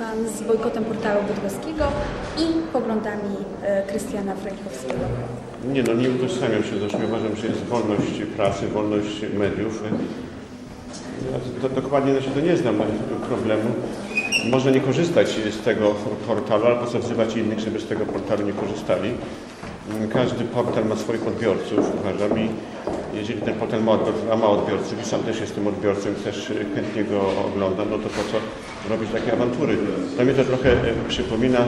Pan z bojkotem portalu bydgoskiego i poglądami e, Krystiana Frajkowskiego? Nie no, nie utożsamiam się z Ośmiu. Uważam, że jest wolność pracy, wolność mediów. Ja do, dokładnie znaczy, to nie znam problemu. Można nie korzystać z tego portalu, ale po co wzywać innych, żeby z tego portalu nie korzystali. Każdy portal ma swoich odbiorców, uważam, i jeżeli ten portal ma odbiorców, a ma odbiorców i sam też jestem odbiorcą też chętnie go oglądam, no to po co robić takie awantury? To mnie to trochę e, przypomina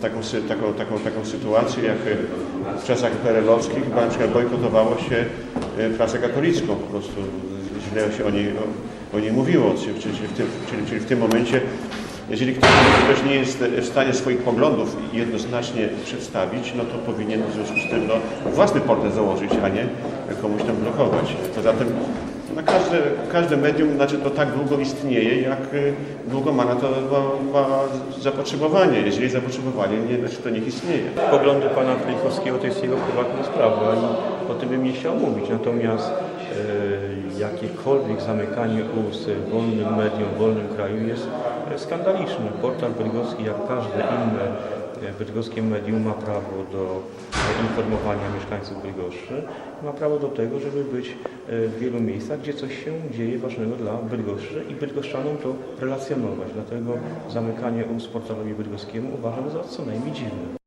taką, taką, taką, taką sytuację, jak e, w czasach PRL-owskich chyba na przykład bojkotowało się e, prasę katolicką, po prostu źle się o niej, o, o niej mówiło, czyli, czyli, w tym, czyli, czyli w tym momencie jeżeli ktoś, nie jest w stanie swoich poglądów jednoznacznie przedstawić, no to powinien w związku z tym no, własny portret założyć, a nie komuś tam blokować. Poza tym no, każde, każde medium znaczy, to tak długo istnieje, jak y, długo ma na to ma, ma zapotrzebowanie. Jeżeli zapotrzebowanie nie, znaczy to niech istnieje. Poglądy pana Fryjkowskiego to jest jego prywatna sprawa i o tym bym nie chciał mówić. Natomiast e, jakiekolwiek zamykanie ust wolnym mediom, w wolnym kraju jest skandaliczne. Portal bydgoski, jak każde inne e, bydgoskie medium ma prawo do informowania mieszkańców Bydgoszczy. Ma prawo do tego, żeby być e, w wielu miejscach, gdzie coś się dzieje ważnego dla Bydgoszczy i bydgoszczanom to relacjonować. Dlatego zamykanie ust portalowi bydgoskiemu uważam za co najmniej dziwne.